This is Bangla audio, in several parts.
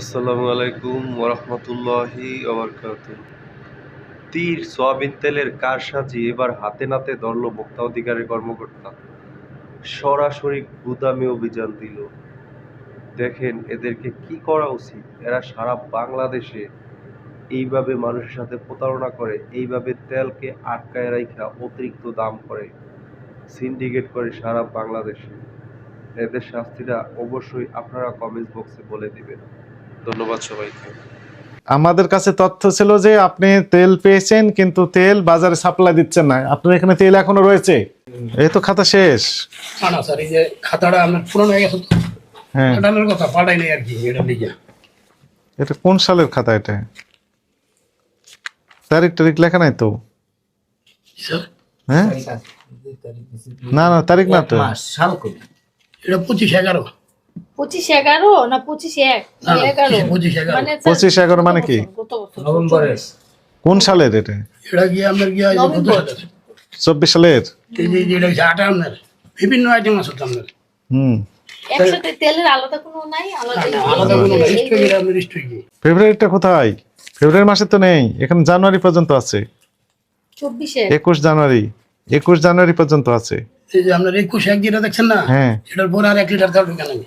আসসালামু আলাইকুম ওরহমতুল্লাহি তীর সয়াবিন তেলের কারসাজি এবার হাতে নাতে ধরল ভোক্তা অধিকারের কর্মকর্তা। সরাসরি গুদামে অভিযান দিল। দেখেন এদেরকে কি করা উচিত? এরা সারা বাংলাদেশে এইভাবে মানুষের সাথে প্রতারণা করে, এইভাবে তেলকে আটকায় রাখা অতিরিক্ত দাম করে সিন্ডিকেট করে সারা বাংলাদেশে। এদের শাস্তিটা অবশ্যই আপনারা কমেন্ট বক্সে বলে দিবেন। ধন্যবাদ সবাইকে। আমাদের কাছে তথ্য ছিল যে আপনি তেল পেয়েছেন কিন্তু তেল বাজারে সাপ্লাই দিচ্ছেন না। আপনার এখানে তেল এখনও রয়েছে? এই তো খাতা শেষ। না না স্যার এই যে খাতাটা আপনার পুরনো হয়ে গেছে হ্যাঁ। কথা পাঠাই নাই আর কি এটা লিখে। এটা কোন সালের খাতা এটা? তারিখ টারিখ লেখা নাই তো? হ্যাঁ? না না তারিখ না তো। এটা পঁচিশ এগারো। পঁচিশ এগারো না পঁচিশ এক? না, না, এগারো। পঁচিশ এগারো। মানে মানে কি? গত বছর, নভেম্বরের। কোন সালের এটা? গিয়ে গিয়ে? চব্বিশ সালের? বিভিন্ন আইটেম আছে আপনার হুম। একসাথে তেলের আলাদা কোনো নাই? আলাদা কোনো এই- হিস্ট্রি এটা আপনার হিস্ট্রি কি ফেব্রুয়ারিটা কোথায়? ফেব্রুয়ারি মাসে তো নেই। এখানে জানুয়ারি পর্যন্ত আছে। একুশ জানুয়ারি। একুশ জানুয়ারি পর্যন্ত আছে। এই যে আপনার একুশ এক যেটা দেখছেন না? হ্যাঁ। এটার পরে আর এক লিটার তেল ঢুকে নামি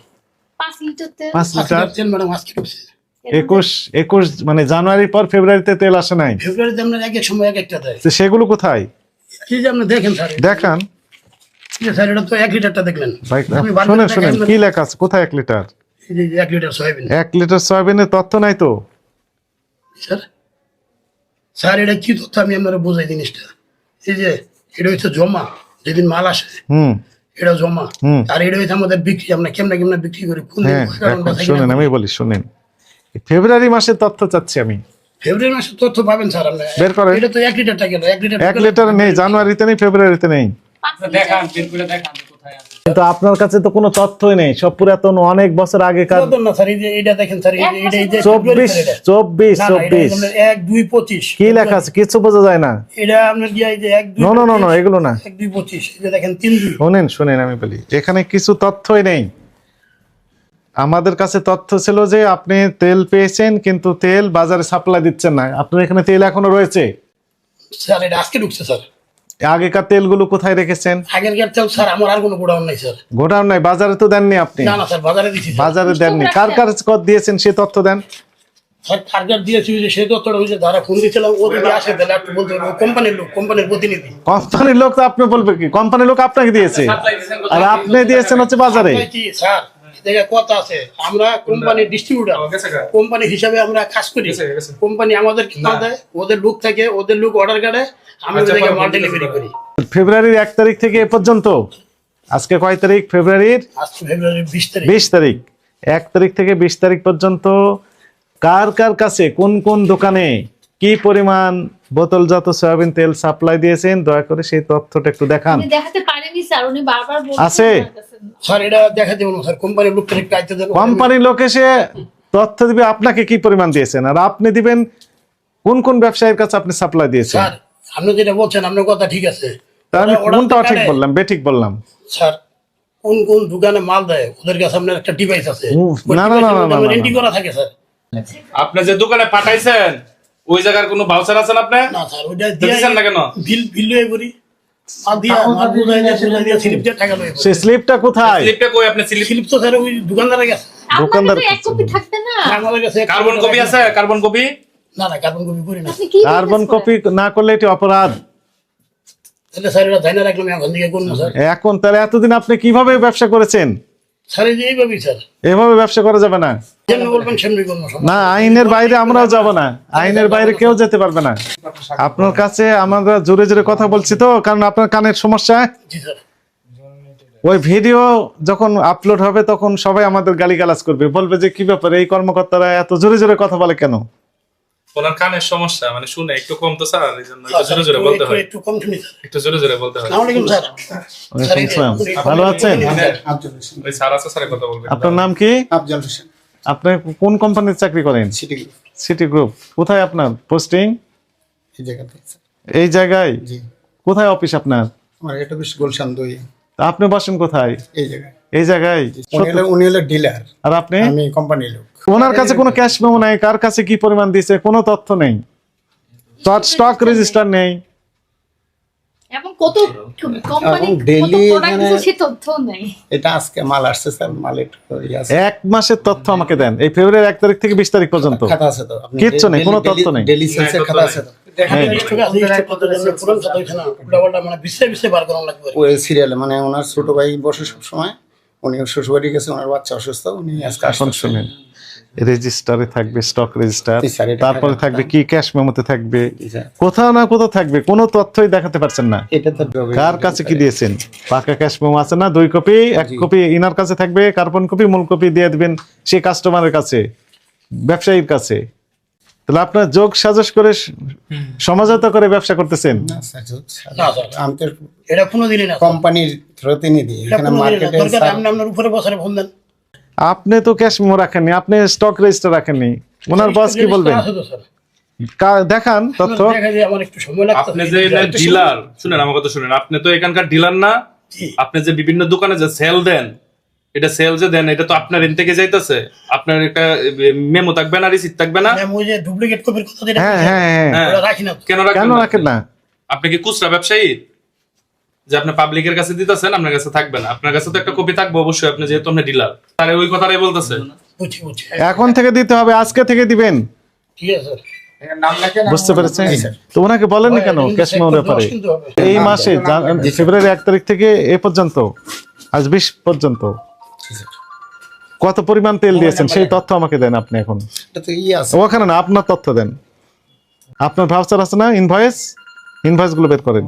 পাঁচ লিটার তেল পাঁচ পাঁচ লিটার? লিটার তেল ম্যাডাম আজকে ঢুকছে একুশ একুশ মানে জানুয়ারির পর ফেব্রুয়ারিতে তেল আসে নাই। ফেব্রুয়ারিতে আপনার এক এক সময় এক একটা দেয়। তো সেগুলো কোথায়? এই যে আপনি দেখেন স্যার দেখান। এই স্যার এটা তো এক লিটারটা দেখলেন। ভাই আমি বারবার শোনেন দেখাই শোনেন আপনার- কি লেখা আছে? কোথায় এক লিটার? এই যে যে এক লিটার সয়াবিন। এক লিটার সয়াবিনের তথ্য নাই তো? স্যার স্যার এটা কি তথ্য আমি আপনারা বোঝাই জিনিসটা। এই যে এটা হচ্ছে জমা যেদিন মাল আসে। হুম। এটা জমা। হুম। আর এটা হয়েছে আমাদের বিক্রি আমরা কেমনে কেমনে বিক্রি করি কোন হ্যাঁ শুনেন আমি বলি শুনেন। ফেব্রুয়ারি মাসের তথ্য চাচ্ছি আমি। ফেব্রুয়ারি মাসে তথ্য পাবেন স্যার আপনি। বের করেন। এটা তো এক লিটার টাকা এক লিটার এক লিটার নেই জানুয়ারিতে নেই ফেব্রুয়ারিতে নেই। দেখান বের করে দেখান। কিন্তু আপনার কাছে তো কোনো তথ্যই নেই। সব পুরাতন অনেক বছর আগেকার এটা এটা চব্বিশ এটা। চব্বিশ এটা চব্বিশ। আপনার এক দুই পঁচিশ। কি লেখা আছে? কিছু বোঝা যায় না। এটা আপনার নো নো এগুলো না। এক দুই পঁচিশ। এই যে দেখেন তিন শোনেন শোনেন আমি বলি। এখানে কিছু তথ্যই নেই। আমাদের কাছে তথ্য ছিল যে আপনি তেল পেয়েছেন কিন্তু তেল বাজারে সাপ্লাই দিচ্ছেন না। আপনার এখানে তেল এখনও রয়েছে? স্যার এটা আজকে ঢুকছে স্যার। আগেকার তেলগুলো কোথায় রেখেছেন? আগের গের তেল স্যার আমার আর কোনো গোডাউন নাই স্যার। গোডাউন নাই বাজারে তো দেননি আপনি? না না স্যার বাজারে স্যার। বাজারে দেননি। কার কার কত দিয়েছেন সে তথ্য দেন? স্যার টার্গেট দিয়েছি যে সে তথ্যটা ওই যে যারা ফোন দিয়েছিলাম ও যদি আসে তাহলে একটু বলতে কোম্পানির লোক কোম্পানির প্রতিনিধি। কোম্পানির লোক তো আপনি বলবে কি? কোম্পানির লোক আপনাকে দিয়েছে? আর আপনি দিয়েছেন হচ্ছে বাজারে? কি স্যার? দেখে কথা আছে। আমরা কোম্পানির ডিস্ট্রিবিউটার কোম্পানি হিসাবে আমরা কাজ করি। কোম্পানি আমাদের কি দেয় ওদের লোক থাকে ওদের লোক অর্ডার কাটে আমি আচ্ছা, ওদেরকে ডেলিভারি করি। ফেব্রুয়ারির এক তারিখ থেকে এ পর্যন্ত? আজকে কয় তারিখ? ফেব্রুয়ারির? আজকে ফেব্রুয়ারি বিশ তারিখ। বিশ তারিখ। এক তারিখ থেকে বিশ তারিখ পর্যন্ত কার কার কাছে কোন কোন দোকানে কি পরিমাণ বোতলজাত সয়াবিন তেল সাপ্লাই দিয়েছেন? দয়া করে সেই তথ্যটা একটু দেখান। দেখাতে পারেনি স্যার। উনি বারবার বলছেন আছে? স্যার এটা দেখা স্যার। কোম্পানির লোকটা একটু আইতে দেন। কোম্পানির লোক এসে তথ্য দিবে আপনাকে কি পরিমাণ দিয়েছেন? আর আপনি দিবেন কোন কোন ব্যবসায়ীর কাছে আপনি সাপ্লাই দিয়েছেন? স্যার আপনি যেটা বলছেন আপনার কথা ঠিক আছে। আমি ওরা- ওরা কোনটা ঠিক বললাম বেঠিক বললাম। স্যার কোন কোন দোকানে মাল দেয়? ওদের কাছে আপনার একটা ডিভাইস আছে। না, না, না, না, না, না, রেন্টি করা থাকে স্যার। আপনি যে দোকানে পাঠাইছেন ওই জায়গার কোনো ভাউচার আছেন আপনি? না স্যার ওইটা দিয়েছেন না কেন? বিল বিল লয়ে পড়ি মাল বুঝাই দিয়া বুঝাই দিয়া স্লিপ দিয়ে টাকা লয়ে সে স্লিপটা কোথায়? স্লিপটা কই? আপনি স্লিপ স্লিপ তো স্যার ওই দোকানদারের কাছে। দোকানদার কাছে এক কপি থাকবে না। আমাদের কাছে একটা কার্বন কপি আছে? Carbon copy? না না কার্বন কপি করি না। কার্বন কপি না করলে এটি অপরাধ। তাহলে স্যার এটা ধাইনা রাখলাম এখন থেকে করব স্যার। এখন তাহলে এতদিন আপনি কীভাবে ব্যবসা করেছেন? স্যার এই এইভাবেই স্যার। এভাবে ব্যবসা করা যাবে না। যেমনি বলবেন সেমনি করব না আইনের বাইরে আমরাও যাব না। আইনের বাইরে কেউ যেতে পারবে না। আপনার কাছে আমরা জোরে জোরে কথা বলছি তো কারণ আপনার কানের সমস্যা। জি স্যার। ওই ভিডিও যখন আপলোড হবে তখন সবাই আমাদের গালিগালাজ করবে। বলবে যে কি ব্যাপারে? এই কর্মকর্তারা এত জোরে জোরে কথা বলে কেন? ওনার কানের সমস্যা মানে শুনে একটু কম তো স্যার এই জন্য একটু জোরে জোরে বলতে হয়। একটু কম শুনি একটু জোরে জোরে বলতে হয়। আসসালামু আলাইকুম স্যার। স্যার, এই যে- আসসালাম। ভালো আছেন? ওই স্যার আছে স্যারে কথা বলবেন। আপনার নাম কি? আফজাল হোসেন। আপনি কোন কোম্পানির চাকরি করেন? সিটি গ্রুপ সিটি গ্রুপ কোথায় আপনার? পোস্টিং এই জায়গাতে এই জায়গায়? জি। কোথায় অফিস আপনার? আমার এটা বেশ গুলশান দুই। আপনি বসেন কোথায়? এই জায়গায়। এই জায়গায়? উনি হলো উনি হলো ডিলার আর আপনি? আমি কোম্পানির লোক। ওনার কাছে কোনো ক্যাশ মেমো নাই কার কাছে কি পরিমাণ দিয়েছে কোনো তথ্য নেই। স্টক রেজিস্টার নেই। এবং কত কোম্পানি এবং কত daily প্রোডাক্ট এখানে- সে তথ্য নেই। এটা আজকে মাল আসছে স্যার মাল একটু আছে। এক মাসের তথ্য আমাকে দেন। এই ফেব্রুয়ারি এক তারিখ থেকে বিশ তারিখ পর্যন্ত। খাতা আছে তো কিচ্ছু নেই, কোনো তথ্য নেই। ডেলি সেলসের খাতা আছে তো। হ্যাঁ। মানে বিশ্বে বিশ্বে বার করা লাগবে। ওই সিরিয়ালে মানে ওনার ছোট ভাই বসে সব সময় উনি শ্বশুরবাড়ি গেছে ওনার বাচ্চা অসুস্থ উনি আজকে আসছেন শুনেন। রেজিস্টারে থাকবে স্টক রেজিস্টার তারপরে থাকবে। কি ক্যাশ মেমোতে থাকবে? কোথাও না কোথাও থাকবে কোনো তথ্যই দেখাতে পারছেন না। কার কাছে কি দিয়েছেন? পাকা ক্যাশ মেমো আছে না? দুই কপি এক কপি ইনার কাছে থাকবে কার্বন কপি মূল কপি দিয়ে দিবেন সেই কাস্টমারের কাছে ব্যবসায়ীর কাছে। তাহলে আপনার যোগ সাজস করে সমাজতা করে ব্যবসা করতেছেন? এটা কোনোদিনই না। কোম্পানির প্রতিনিধি এখানে মার্কেটে আপনি আপনার উপরে বছরে ফোন দেন। আপনি তো ক্যাশ মেমো রাখেননি আপনি স্টক রেজিস্টার রাখেননি। ওনার বস কি বলবেন? দেখান তথ্য। আপনি যে ডিলার শুনেন আমার কথা শুনেন আপনি তো এখানকার ডিলার না আপনি যে বিভিন্ন দোকানে যে সেল দেন এটা সেল যে দেন এটা তো আপনার এন থেকে যাইতেছে। আপনার একটা মেমো থাকবে না রিসিট থাকবে না। ওই যে ডুপ্লিকেট কপির কথা যেটা হ্যাঁ হ্যাঁ হ্যাঁ। হ্যাঁ। ওটা না। কেন কেন না? রাখেন না? আপনি কি খুচরা ব্যবসায়ী? যে আপনি পাবলিকের কাছে দিতেছেন আপনার কাছে থাকবে না। আপনার কাছে তো একটা কপি থাকবে অবশ্যই আপনি যেহেতু আপনি ডিলার তারে ওই কথাটাই বলতেছে। এখন থেকে দিতে হবে আজকে থেকে দিবেন। ঠিক আছে বুঝতে পেরেছেন? তো ওনাকে বলেননি কেন? ব্যাপারে। এই মাসে ফেব্রুয়ারি এক তারিখ থেকে এ পর্যন্ত আজ বিশ পর্যন্ত। কত পরিমাণ তেল দিয়েছেন? সেই তথ্য আমাকে দেন আপনি এখন। এটা তো আছে। ওখানে না আপনার তথ্য দেন। আপনার ভাউচার আছে না? ইনভয়েস ইনভয়েসগুলো বের করেন।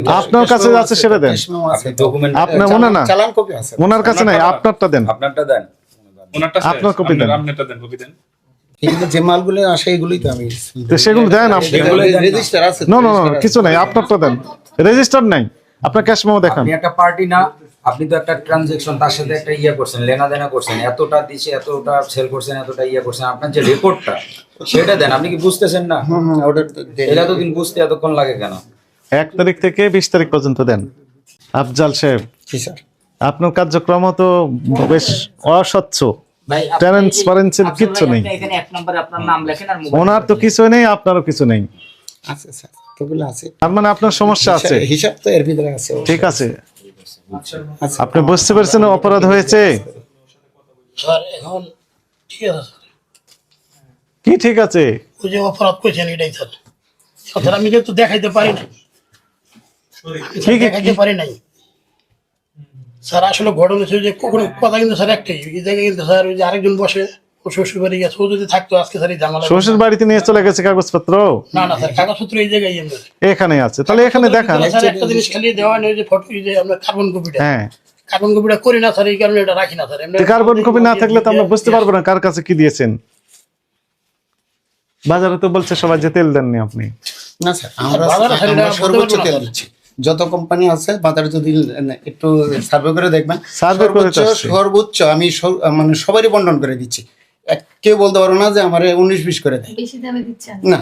আপনার কাছে আছে সেটা দেন। আপনার মনে না। চালান কপি আছে। ওনার কাছে নাই আপনারটা দেন। আপনারটা দেন। আপনার copy দেন। আপনারটা দেন কপি দেন। যে মালগুলো আসে এগুলোই তো আমি সেগুলো দেন আপনি। রেজিস্টার আছে নো নো নো কিছু নাই আপনারটা দেন। রেজিস্টার নাই। আপনার ক্যাশ মেমো দেখান। একটা পার্টি না আপনি তো একটা ট্রানজেকশন তার সাথে একটা ইয়ে করছেন লেনা দেনা করছেন এতটা দিছে এতটা সেল করছেন এতটা ইয়ে করছেন আপনার যে রেকর্ডটা সেটা দেন আপনি কি বুঝতেছেন না? ওটা এটা তো দিন। বুঝতে এতক্ষণ লাগে কেন? এক তারিখ থেকে বিশ তারিখ পর্যন্ত দেন। আফজাল সাহেব স্যার। আপনার কার্যক্রম তো বেশ অস্বচ্ছ। ট্রান্সপারেন্সির কিচ্ছু নেই। আপনি এখানে এক নম্বরে আপনার নাম লেখেন আর মোবাইল ওনার তো কিছু নেই আপনারও কিছু নেই। আছে স্যার। আছে। তার মানে আপনার সমস্যা আছে। হিসাব- তো এর ভিতরে আছে। ঠিক আছে। আপনি বুঝতে পারছেন অপরাধ হয়েছে? এখন ঠিক আছে কি ঠিক আছে? ওই যে অপরাধ করেছেন এটাই স্যার। স্যার আমি যেহেতু দেখাইতে পারি না। কি কি- দেখাইতে পারি নাই। স্যার আসলে ঘটনা যে কখনো কথা কিন্তু স্যার একটাই। এই জায়গায় কিন্তু স্যার ওই যে আরেকজন বসে। ও শ্বশুর বাড়ি গেছে। ও যদি থাকতো আজকে স্যার ঝামেলা শ্বশুর বাড়িতে নিয়ে চলে গেছে কাগজপত্র? না না স্যার কাগজপত্র এই জায়গায় এখানে আছে। তাহলে এখানে দেখান। একটা জিনিস খালি দেওয়া নেই যে ফটো যে আমরা কার্বন কপিটা হ্যাঁ। কার্বন কপিটা করি না স্যার এই কারণে এটা রাখি না স্যার। কার্বন কপি না থাকলে তো আমরা বুঝতে পারব না কার কাছে কি দিয়েছেন। বাজারে তো বলছে সবাই যে তেল দেননি আপনি। না স্যার আমরা সর্বোচ্চ তেল দিচ্ছি। যত কোম্পানি আছে বাজারে যদি একটু সার্ভে করে দেখবেন Survey করে সর্বোচ্চ আমি মানে সবারই বন্টন করে দিচ্ছি। কেউ বলতে পারো না যে আমার উনিশ বিশ করে দেয়। বেশি দামে দিচ্ছেন না।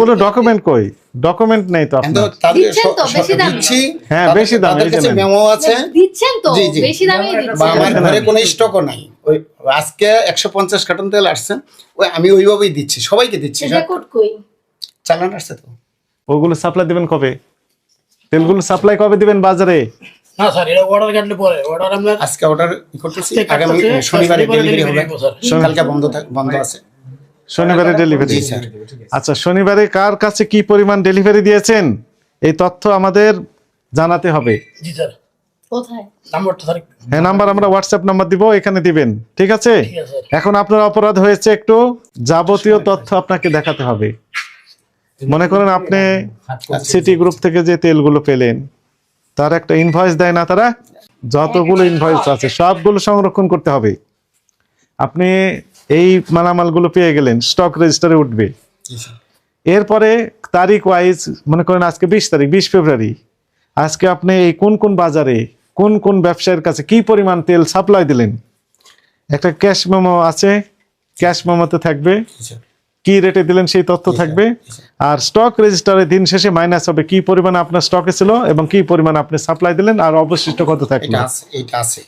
কোনো ডকুমেন্ট কই? ডকুমেন্ট নেই তো বেশি দামে। দিচ্ছি। হ্যাঁ, বেশি দামে। মেমো আছে। দিচ্ছেন তো জি, জি। বেশি দামে আমার ঘরে কোনো স্টকও নাই। ওই আজকে একশো পঞ্চাশ কার্টন তেল আসছে। ওই আমি ওইভাবেই দিচ্ছি সবাইকে দিচ্ছি। চালান আসছে তো। ওগুলো সাপ্লাই দিবেন কবে? তেলগুলো সাপ্লাই কবে দিবেন বাজারে? না স্যার এটা অর্ডার কাটলে পরে? অর্ডার আপনার আজকে অর্ডার করতেছি। আগামী শনিবারে ডেলিভারি হবে। কালকে বন্ধ বন্ধ আছে। শনিবারে ডেলিভারি আচ্ছা শনিবারে কার কাছে কি পরিমাণ ডেলিভারি দিয়েছেন? এই তথ্য আমাদের জানাতে হবে। জি স্যার। কোথায়? নাম্বারটা স্যার একটু- হ্যাঁ নাম্বার আমরা হোয়াটসঅ্যাপ নাম্বার দিব এখানে দিবেন। ঠিক আছে? এখন আপনার অপরাধ হয়েছে একটু যাবতীয় তথ্য আপনাকে দেখাতে হবে। মনে করেন আপনি সিটি গ্রুপ থেকে যে তেলগুলো পেলেন তার একটা ইনভয়েস দেয় না তারা? যতগুলো ইনভয়েস আছে সবগুলো সংরক্ষণ করতে হবে। আপনি এই মালামালগুলো পেয়ে গেলেন স্টক রেজিস্টারে উঠবে। এরপরে তারিখ ওয়াইজ মনে করেন আজকে বিশ তারিখ বিশ ফেব্রুয়ারি আজকে আপনি এই কোন কোন বাজারে কোন কোন ব্যবসায়ীর কাছে কি পরিমাণ তেল সাপ্লাই দিলেন? একটা ক্যাশ মেমো আছে ক্যাশ মেমোতে থাকবে। কি রেটে দিলেন সেই তথ্য থাকবে। আর স্টক রেজিস্টারে দিন শেষে মাইনাস হবে। কি পরিমাণ আপনার স্টকে ছিল এবং কি পরিমাণ আপনি সাপ্লাই দিলেন আর অবশিষ্ট কত থাকল? এটা আছে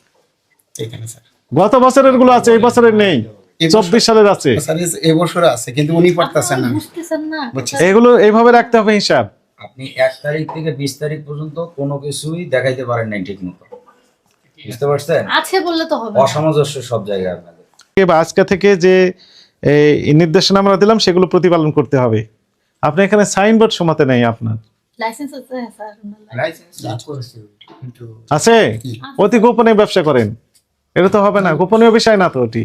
এখানে স্যার। গত বছরেরগুলো আছে এই বছরের নেই। চব্বিশ সালের আছে। স্যার এই- এই বছর আছে কিন্তু উনি পারতেছেন না। আপনারা বুঝতেছেন না। বুঝছি। এগুলো এইভাবে রাখতে হবে হিসাব। আপনি এক তারিখ থেকে বিশ তারিখ পর্যন্ত কোনো কিছুই দেখাইতে পারেন নাই ঠিক মতো। বুঝতে পারছেন? আছে বললে তো হবে অসামঞ্জস্য সব জায়গায় আপনাদের। বা আজকে থেকে যে এই নির্দেশনা আমরা দিলাম সেগুলো প্রতিপালন করতে হবে। আপনি এখানে সাইনবোর্ড সমাতে নেই আপনার। আছে অতি গোপনে ব্যবসা করেন। এটা তো হবে না গোপনীয় বিষয় না তো ওটি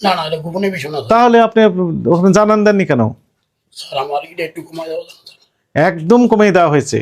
না না এটা গোপনীয় বিষয় না স্যার। তাহলে আপনি জানান দেননি কেন। একদম কমিয়ে দেওয়া হয়েছে।